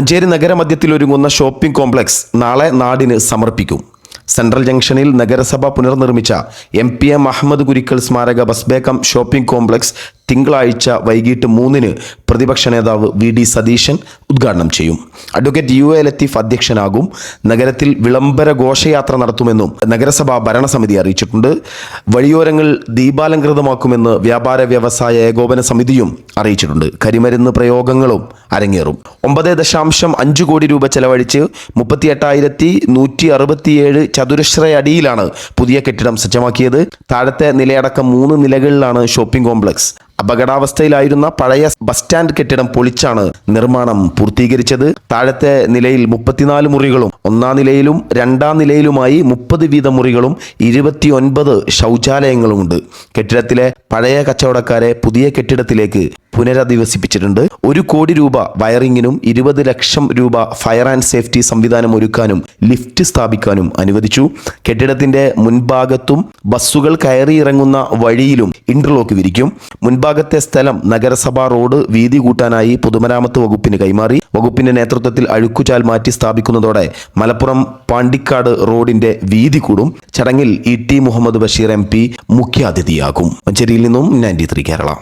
മഞ്ചേരി നഗരമധ്യത്തിൽ ഒരുങ്ങുന്ന shopping complex നാളെ നാടിന് സമർപ്പിക്കും. സെൻട്രൽ ജംഗ്ഷനിൽ നഗരസഭ പുനർനിർമ്മിച്ച M P M Ahammed Kurikkal സ്മാരക ബസ്ബേക്കം ഷോപ്പിംഗ് കോംപ്ലക്സ് തിങ്കളാഴ്ച വൈകിട്ട് മൂന്നിന് പ്രതിപക്ഷ നേതാവ് വി ഡി സതീശൻ ഉദ്ഘാടനം ചെയ്യും. അഡ്വക്കേറ്റ് യു എ ലത്തീഫ് അധ്യക്ഷനാകും. നഗരത്തിൽ വിളംബര ഘോഷയാത്ര നടത്തുമെന്നും നഗരസഭാ ഭരണസമിതി അറിയിച്ചിട്ടുണ്ട്. വഴിയോരങ്ങൾ ദീപാലംകൃതമാക്കുമെന്ന് വ്യാപാര വ്യവസായ ഏകോപന സമിതിയും അറിയിച്ചിട്ടുണ്ട്. കരിമരുന്ന് പ്രയോഗങ്ങളും അരങ്ങേറും. ഒമ്പത് ദശാംശം അഞ്ച് കോടി രൂപ ചെലവഴിച്ച് മുപ്പത്തി എട്ടായിരത്തി നൂറ്റി അറുപത്തിയേഴ് ചതുരശ്ര അടിയിലാണ് പുതിയ കെട്ടിടം സജ്ജമാക്കിയത്. താഴത്തെ നിലയടക്കം മൂന്ന് നിലകളിലാണ് ഷോപ്പിംഗ് കോംപ്ലക്സ്. അപകടാവസ്ഥയിലായിരുന്ന പഴയ ബസ് സ്റ്റാൻഡ് കെട്ടിടം പൊളിച്ചാണ് നിർമ്മാണം പൂർത്തീകരിച്ചത്. താഴത്തെ നിലയിൽ മുപ്പത്തിനാല് മുറികളും ഒന്നാം നിലയിലും രണ്ടാം നിലയിലുമായി മുപ്പത് വീതം മുറികളും ഇരുപത്തിയൊൻപത് ശൗചാലയങ്ങളുമുണ്ട്. കെട്ടിടത്തിലെ പഴയ കച്ചവടക്കാരെ പുതിയ കെട്ടിടത്തിലേക്ക് പുനരധിവസിപ്പിച്ചിട്ടുണ്ട്. ഒരു കോടി രൂപ വയറിങ്ങിനും ഇരുപത് ലക്ഷം രൂപ ഫയർ ആൻഡ് സേഫ്റ്റി സംവിധാനം ഒരുക്കാനും ലിഫ്റ്റ് സ്ഥാപിക്കാനും അനുവദിച്ചു. കെട്ടിടത്തിന്റെ മുൻഭാഗത്തും ബസ്സുകൾ കയറിയിറങ്ങുന്ന വഴിയിലും ഇന്റർലോക്ക് വിരിക്കും. മുൻഭാഗത്തെ സ്ഥലം നഗരസഭാ റോഡ് വീതി കൂട്ടാനായി പൊതുമരാമത്ത് വകുപ്പിന് കൈമാറി. വകുപ്പിന്റെ നേതൃത്വത്തിൽ അഴുക്കുചാൽ മാറ്റി സ്ഥാപിക്കുന്നതോടെ മലപ്പുറം പാണ്ടിക്കാട് റോഡിന്റെ വീതി കൂടും. ചടങ്ങിൽ E T Muhammad Basheer M P മുഖ്യാതിഥിയാകും. മഞ്ചേരിയിൽ നിന്നും നയന്റി ത്രീ കേരള.